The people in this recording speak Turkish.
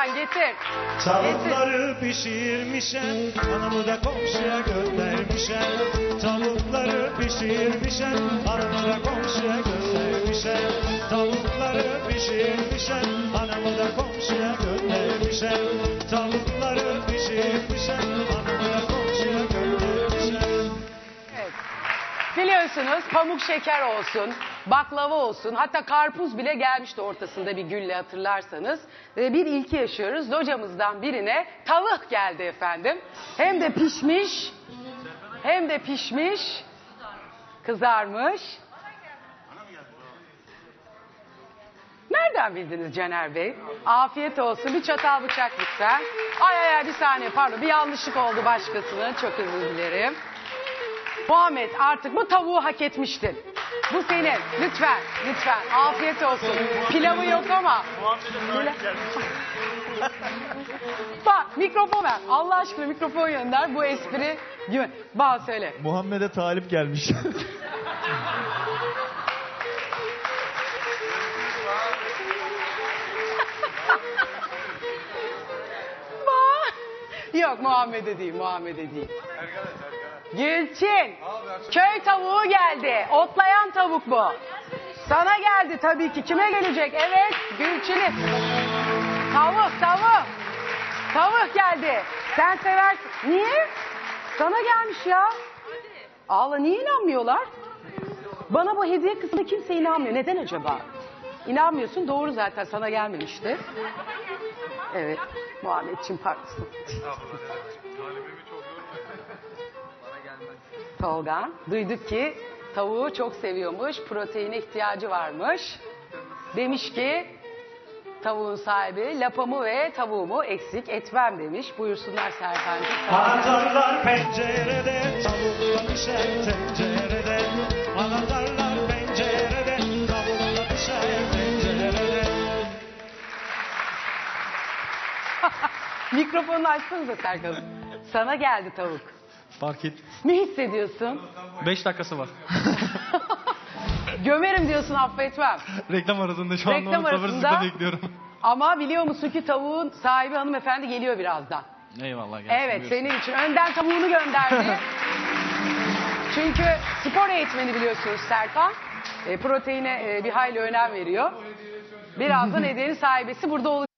Serkan getir. Tavukları pişirmişem, anamı da komşuya göndermişem. Tavukları pişirmişem, anamı da komşuya göndermişem. Tavukları pişirmişem, anamı da komşuya göndermişem. Tavukları Biliyorsunuz pamuk şeker olsun, baklava olsun, hatta karpuz bile gelmişti ortasında bir gülle hatırlarsanız. Ve bir ilki yaşıyoruz. Locamızdan birine tavuk geldi efendim. Hem de pişmiş, hem de pişmiş, kızarmış. Nereden bildiniz Caner Bey? Afiyet olsun. Bir çatal bıçak lütfen. Ay ay ay bir saniye pardon. Bir yanlışlık oldu başkasının. Çok özür dilerim. Muhammed artık bu tavuğu hak etmiştin. Bu senin. Lütfen, lütfen. Afiyet olsun. Pilavı yok ama. Bak mikrofon ver. Allah aşkına mikrofon gönder. Bu espri. Güven. Bak söyle. Muhammed'e talip gelmiş. Bak. Yok Muhammed'e değil, Muhammed'e değil. Gülçin. Köy tavuğu geldi. Otlayan tavuk bu. Sana geldi tabii ki. Kime gelecek? Evet, Gülçin'in. Tavuk, tavuk. Tavuk geldi. Sen seversin. Niye? Sana gelmiş ya. Allah niye inanmıyorlar? Bana bu hediye kısmına kimse inanmıyor. Neden acaba? İnanmıyorsun doğru zaten sana gelmemişti. Evet. Muhammedciğim haklısın. Tolga, duyduk ki tavuğu çok seviyormuş, proteine ihtiyacı varmış. Demiş ki tavuğun sahibi lapamı ve tavuğumu eksik etmem demiş. Buyursunlar Serkan'cığım. Anahtarlar pencerede, tavukla pişer tencerede. Anahtarlar pencerede, tavukla pişer tencerede. Mikrofonu açsanıza Serkan. Sana geldi tavuk. Fark et. Ne hissediyorsun? 5 dakikası var. Gömerim diyorsun affetmem. Reklam arasında şu anda Reklam onu sabırsızlıkla arasında- bekliyorum. Ama biliyor musun ki tavuğun sahibi hanımefendi geliyor birazdan. Eyvallah. gelsin, Evet buyursun. senin için. Önden tavuğunu gönderdi. Çünkü spor eğitmeni biliyorsunuz Serkan. E, proteine e, bir hayli önem veriyor. Birazdan hediyenin sahibesi burada olacak.